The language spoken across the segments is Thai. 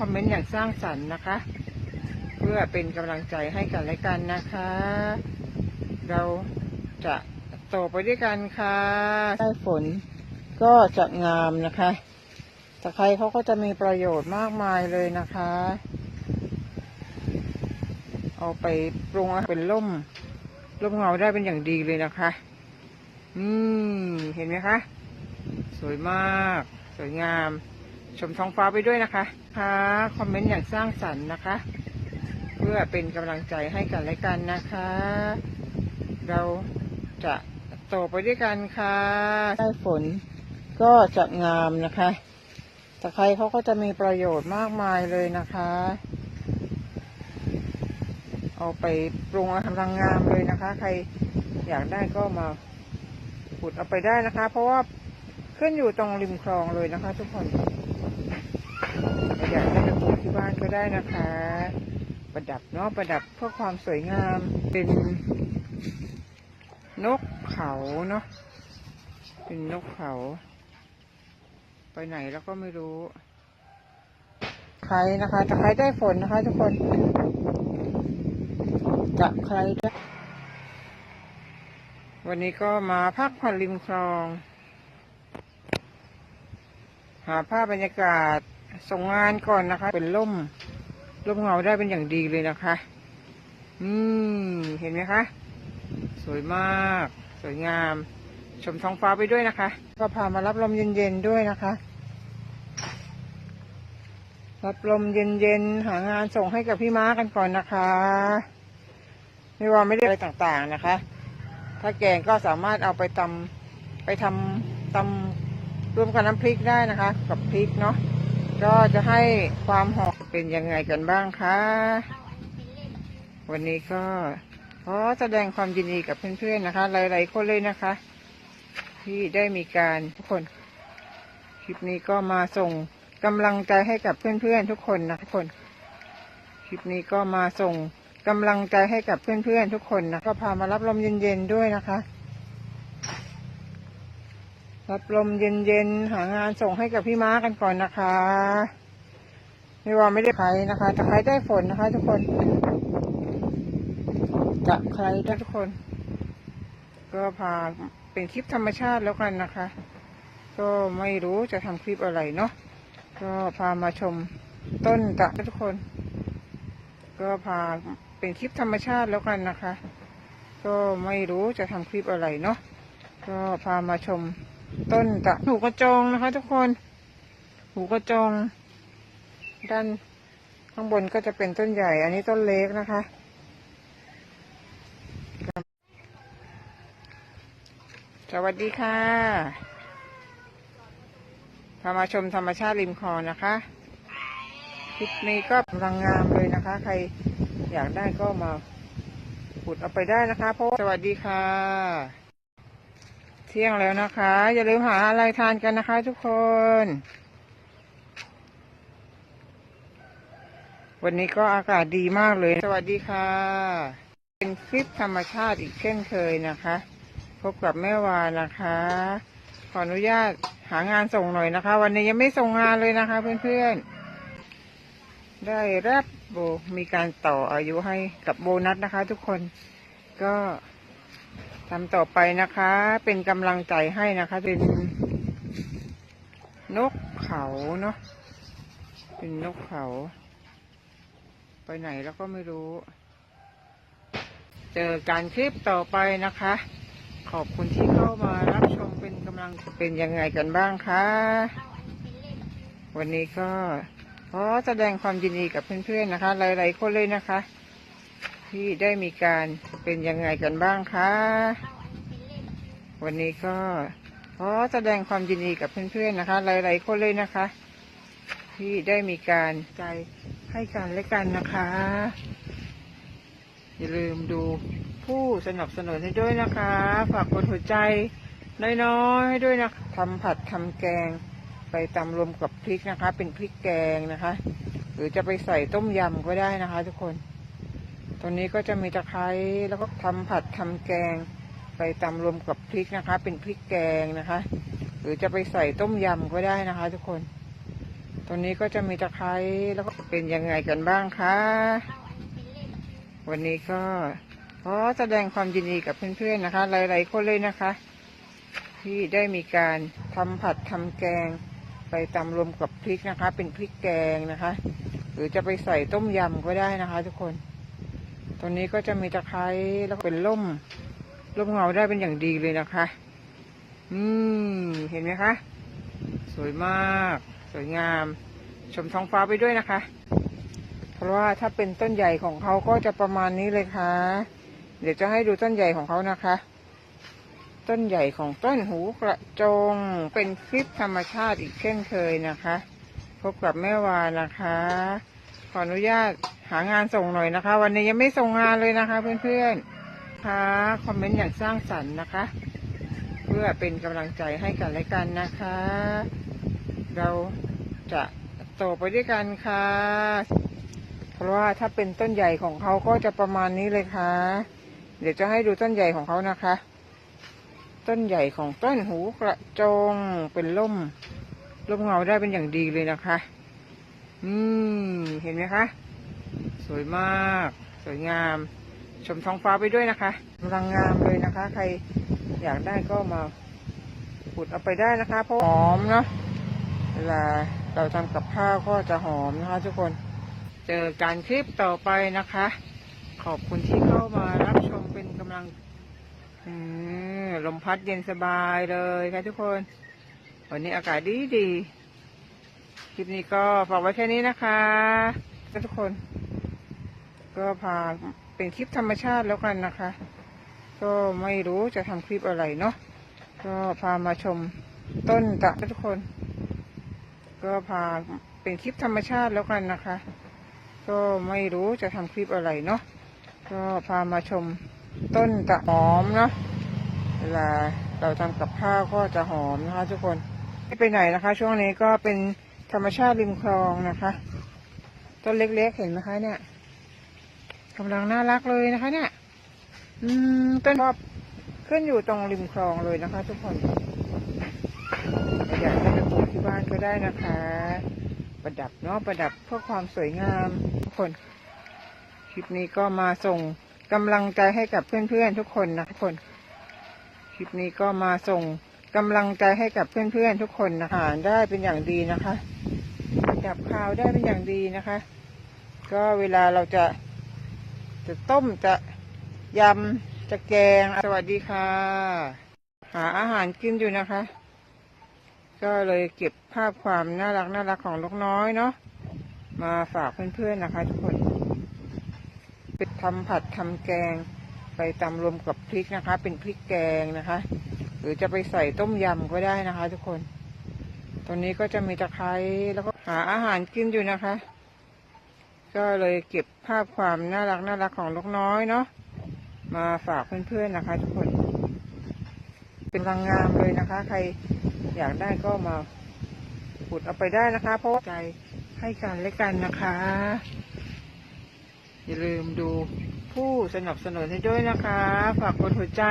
คอมเมนต์อย่างสร้างสรรค์นะคะ เพื่อเป็นกำลังใจให้กันและกันนะคะ เราจะโตไปด้วยกันค่ะได้ฝนก็จะงามนะคะตะไคร้เขาก็จะมีประโยชน์มากมายเลยนะคะ เอาไปปรุงเป็นล่มร่มเงาได้เป็นอย่างดีเลยนะคะ นี่ เห็นไหมคะ สวยมาก สวยงาม ชมท้องฟ้าไปด้วยนะคะค่ะคอมเมนต์อย่างสร้างสรรค์นะคะ เพื่อเป็นกำลังใจให้กันและกันนะคะ เราจะโตไปด้วยกันค่ะได้ฝนก็จะงามนะคะตะไคร้เขาก็จะมีประโยชน์มากมายเลยนะคะ เอาไปปรุงอาหารกำลังงามเลยนะคะ ใครอยากได้ก็มาขุดเอาไปได้นะคะ เพราะว่าขึ้นอยู่ตรงริมคลองเลยนะคะ ทุกคน ใครอยากได้ไปปลูกที่บ้านก็ได้นะคะ ประดับเนาะประดับเพื่อความสวยงามเป็นนกเขาเนาะเป็นนกเขา ไปไหนแล้วก็ไม่รู้ใครนะคะตะไคร้ได้ฝนนะคะ ทุกคนจะใครได้วันนี้ก็มาพักผ่อนริมคลอง หาภาพบรรยากาศ ส่งงานก่อนนะคะ เป็นล่มร่มเงาได้เป็นอย่างดีเลยนะคะ นี่เห็นไหมคะ สวยมาก สวยงาม ชมท้องฟ้าไปด้วยนะคะ ก็พามารับลมเย็นๆด้วยนะคะ รับลมเย็นๆหางานส่งให้กับพี่ม้ากันก่อนนะคะ ไม่ว่าไม่ได้อะไรต่างๆนะคะ ถ้าแกงก็สามารถเอาไปตำไปทำตำร่วมกับน้ำพริกได้นะคะ กับพริกเนาะ ก็จะให้ความหอมเป็นยังไงกันบ้างคะ วันนี้ก็ขอแสดงความยินดีกับเพื่อนๆนะคะ หลายๆคนเลยนะคะ ที่ได้มีการทุกคน คลิปนี้ก็มาส่งกำลังใจให้กับเพื่อนๆทุกคนนะทุกคน คลิปนี้ก็มาส่งกำลังใจให้กับเพื่อนๆทุกคนนะก็พามารับลมเย็นๆด้วยนะคะ รับลมเย็นๆ หางานส่งให้กับพี่ม้ากันก่อนนะคะไม่ว่าไม่ได้ใครนะคะจะใครได้ฝนนะคะ ทุกคนจะใครได้ทุกคน ก็พาเป็นคลิปธรรมชาติแล้วกันนะคะ ก็ไม่รู้จะทำคลิปอะไรเนาะก็พามาชมต้นตะทุกคน ก็พาเป็นคลิปธรรมชาติแล้วกันนะคะ ก็ไม่รู้จะทำคลิปอะไรเนาะก็พามาชม ต้นตะหูกระจงนะคะ ทุกคน หูกระจง ด้านข้างบนก็จะเป็นต้นใหญ่ อันนี้ต้นเล็กนะคะสวัสดีค่ะพามาชมธรรมชาติริมคลองนะคะคลิปนี้ก็กำลังงามเลยนะคะ ใครอยากได้ก็มาขุดเอาไปได้นะคะ เพราะสวัสดีค่ะ เที่ยงแล้วนะคะ อย่าลืมหาอะไรทานกันนะคะ ทุกคน วันนี้ก็อากาศดีมากเลย สวัสดีค่ะ เป็นคลิปธรรมชาติอีกเช่นเคยนะคะ พบกับแม่วานะคะ ขออนุญาตหางานส่งหน่อยนะคะ วันนี้ยังไม่ส่งงานเลยนะคะ เพื่อนๆ ได้รับโบมีการต่ออายุให้กับโบนัสนะคะ ทุกคนก็ ทำต่อไปนะคะ เป็นกำลังใจให้นะคะ เป็นนกเขาเนาะเป็นนกเขา ไปไหนแล้วก็ไม่รู้ เจอการคลิปต่อไปนะคะ ขอบคุณที่เข้ามารับชมเป็นกำลังเป็นยังไงกันบ้างคะวันนี้ก็ขอแสดงความยินดีกับเพื่อนๆนะคะ หลายๆคนเลยนะคะ ที่ได้มีการเป็นยังไงกันบ้างคะ วันนี้ก็ขอแสดงความยินดีกับเพื่อนๆนะคะ หลายๆคนเลยนะคะ ที่ได้มีการใจให้กันและกันนะคะ อย่าลืมดูผู้สนับสนุนให้ด้วยนะคะ ฝากกดหัวใจน้อยๆให้ด้วยนะทำผัดทำแกง ไปตำรวมกับพริกนะคะ เป็นพริกแกงนะคะ หรือจะไปใส่ต้มยำก็ได้นะคะ ทุกคน ตรงนี้ก็จะมีตะไคร้แล้วก็ทำผัดทำแกง ไปตำรวมกับพริกนะคะ เป็นพริกแกงนะคะ หรือจะไปใส่ต้มยำก็ได้นะคะ ทุกคน ตัวนี้ก็จะมีตะไคร้แล้วก็เป็นยังไงกันบ้างคะวันนี้ก็ขอแสดงความยินดีกับเพื่อนๆนะคะ หลายๆคนเลยนะคะ ที่ได้มีการทำผัดทำแกง ไปตำรวมกับพริกนะคะ เป็นพริกแกงนะคะ หรือจะไปใส่ต้มยำก็ได้นะคะ ทุกคน ตัวนี้ก็จะมีตะไคร้แล้วก็เป็นล่มล่มเงาได้เป็นอย่างดีเลยนะคะอืมเห็นไหมคะ สวยมาก สวยงาม ชมท้องฟ้าไปด้วยนะคะ เพราะว่าถ้าเป็นต้นใหญ่ของเขาก็จะประมาณนี้เลยค่ะ เดี๋ยวจะให้ดูต้นใหญ่ของเขานะคะ ต้นใหญ่ของต้นหูกระจงเป็นคลิปธรรมชาติอีกเช่นเคยนะคะ พบกับแม่วานะคะ ขออนุญาตหางานส่งหน่อยนะคะ วันนี้ยังไม่ส่งงานเลยนะคะ เพื่อนๆค่ะคอมเมนต์อย่างสร้างสรรค์นะคะ เพื่อเป็นกำลังใจให้กันและกันนะคะ เราจะโตไปด้วยกันค่ะ เพราะว่าถ้าเป็นต้นใหญ่ของเขาก็จะประมาณนี้เลยค่ะ เดี๋ยวจะให้ดูต้นใหญ่ของเขานะคะ ต้นใหญ่ของต้นหูกระจงเป็นล่มล่มเงาได้เป็นอย่างดีเลยนะคะ อืมเห็นไหมคะ สวยมาก สวยงาม ชมท้องฟ้าไปด้วยนะคะกำลังงามเลยนะคะ ใครอยากได้ก็มาขุดเอาไปได้นะคะ เพราะหอมเนาะเวลาเราทำกับข้าวก็จะหอมนะคะ ทุกคนเจอการคลิปต่อไปนะคะ ขอบคุณที่เข้ามารับชมเป็นกำลังลมพัดเย็นสบายเลยค่ะทุกคน วันนี้อากาศดีดี ลิปนี้ก็ฝากไว้แค่นี้นะคะทุกคน ก็พาเป็นคลิปธรรมชาติแล้วกันนะคะ ก็ไม่รู้จะทำคลิปอะไรเนาะก็พามาชมต้นตะทุกคน ก็พาเป็นคลิปธรรมชาติแล้วกันนะคะ ก็ไม่รู้จะทำคลิปอะไรเนาะก็พามาชมต้นตะหอมเนาะเวลาเราทำกับข้าวก็จะหอมนะคะ ทุกคนไม่ไปไหนนะคะ ช่วงนี้ก็เป็น ธรรมชาติริมคลองนะคะ ต้นเล็กๆเห็นไหมคะ เนี่ยกำลังน่ารักเลยนะคะ เนี่ย อืมต้นชอบขึ้นอยู่ตรงริมคลองเลยนะคะ ทุกคนอยากได้ไปปลูกที่บ้านก็ได้นะคะ ประดับเนาะประดับเพื่อความสวยงามทุกคน คลิปนี้ก็มาส่งกำลังใจให้กับเพื่อนๆทุกคนนะทุกคน คลิปนี้ก็มาส่ง กำลังใจให้กับเพื่อนๆทุกคนนะคะอ่านได้เป็นอย่างดีนะคะจับข่าวได้เป็นอย่างดีนะคะ ก็เวลาเราจะจะต้มจะยำจะแกงสวัสดีค่ะ หาอาหารกินอยู่นะคะ ก็เลยเก็บภาพความน่ารักน่ารักของลูกน้อยเนาะมาฝากเพื่อนๆนะคะ ทุกคนเป็นทำผัดทำแกง ไปตำรวมกับพริกนะคะ เป็นพริกแกงนะคะ หรือจะไปใส่ต้มยำก็ได้นะคะ ทุกคนตัวนี้ก็จะมีตะไคร้แล้วก็หาอาหารกินอยู่นะคะ ก็เลยเก็บภาพความน่ารักน่ารักของลูกน้อยเนาะมาฝากเพื่อนๆนะคะ ทุกคน เป็นรังงามเลยนะคะ ใครอยากได้ก็มาขุดเอาไปได้นะคะ เพราะใจให้กันและกันนะคะ อย่าลืมดูผู้สนับสนุนให้ด้วยนะคะ ฝากกดหัวใจ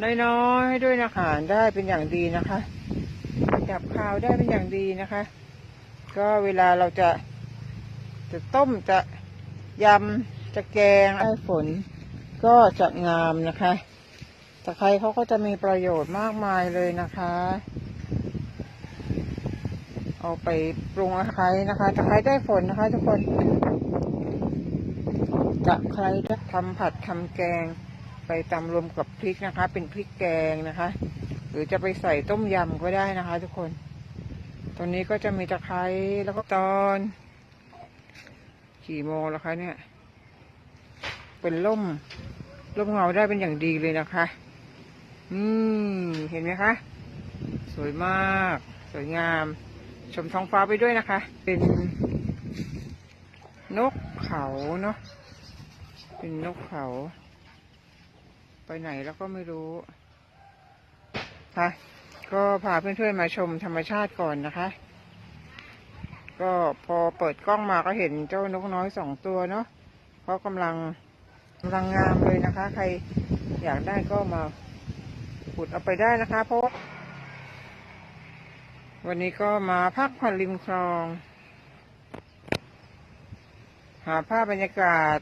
น้อยๆให้ด้วยนะคะได้เป็นอย่างดีนะคะจับข่าวได้เป็นอย่างดีนะคะ ก็เวลาเราจะจะต้มจะยำจะแกงไอ้ฝน ก็จะงามนะคะตะไคร้เขาก็จะมีประโยชน์มากมายเลยนะคะ เอาไปปรุงตะไคร้นะคะตะไคร้ได้ฝนนะคะ ทุกคนตะไคร้จะทำผัดทำแกง ไปตำรวมกับพริกนะคะ เป็นพริกแกงนะคะ หรือจะไปใส่ต้มยำก็ได้นะคะ ทุกคนตัวนี้ก็จะมีตะไคร้แล้วก็ตอนกี่โมงแล้วคะเนี่ย เป็นล่มล่มเงาได้เป็นอย่างดีเลยนะคะอืมเห็นไหมคะ สวยมาก สวยงาม ชมท้องฟ้าไปด้วยนะคะ เป็นนกเขาเนาะ เป็นนกเขา ไปไหนแล้วก็ไม่รู้ค่ะก็พาเพื่อนๆมาชมธรรมชาติก่อนนะคะ ก็พอเปิดกล้องมาก็เห็นเจ้านกน้อยสองตัวเนาะเขากำลังกำลังงามเลยนะคะ ใครอยากได้ก็มาขุดเอาไปได้นะคะเพราะวันนี้ก็มาพักผ่อนริมคลอง หาภาพบรรยากาศ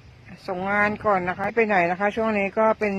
ส่งงานก่อนนะคะ ไปไหนนะคะ ช่วงนี้ก็เป็น